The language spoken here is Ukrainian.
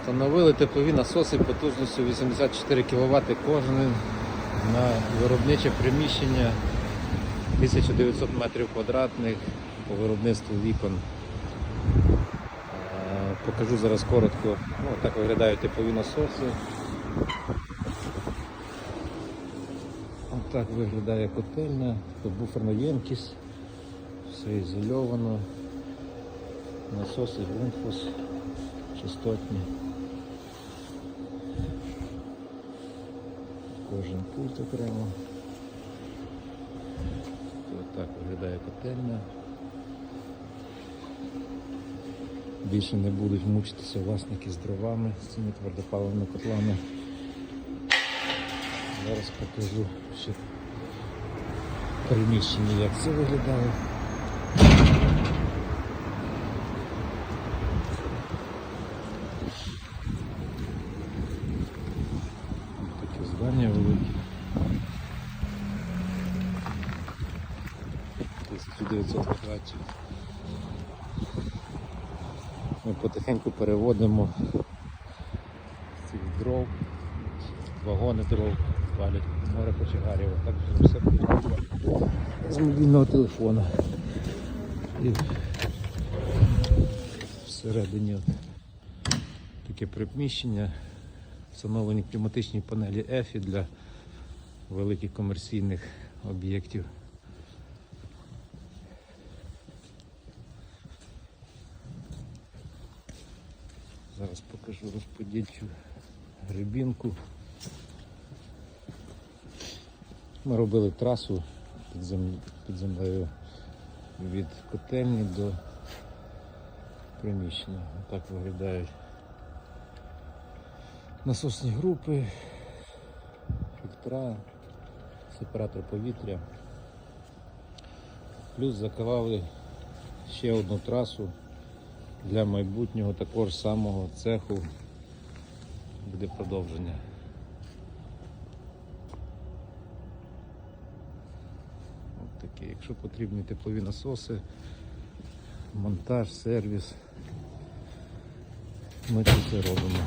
Встановили теплові насоси потужністю 84 кВт кожен на виробниче приміщення. 1900 метрів квадратних по виробництву вікон. Е, Покажу зараз коротко, ну, так виглядають теплові насоси. Так виглядає котельня, тут буферна ємкість, все ізольовано, насоси Гунфос частотні. Кожен пульт окремо. Ось так виглядає котельня. Більше не будуть мучитися власники з дровами, з цими твердопаливними котлами. Зараз покажу ще приміщення, як це виглядає. Ось Таке здання велике. 1900 квадратів. Ми потихеньку переводимо цих дров, вагони дров, валять море кочегарів. Так вже все буде з мобільного телефона. І всередині таке приміщення, встановлені кліматичні панелі EFI для великих комерційних об'єктів. Зараз покажу розподільчу грибінку. Ми робили трасу під, зем... під землею від котельні до приміщення. Так виглядають насосні групи, фільтра, сепаратор повітря. Плюс заклали ще одну трасу для майбутнього такого ж самого цеху буде продовження. От таке. Якщо потрібні теплові насоси, монтаж, сервіс, ми це робимо.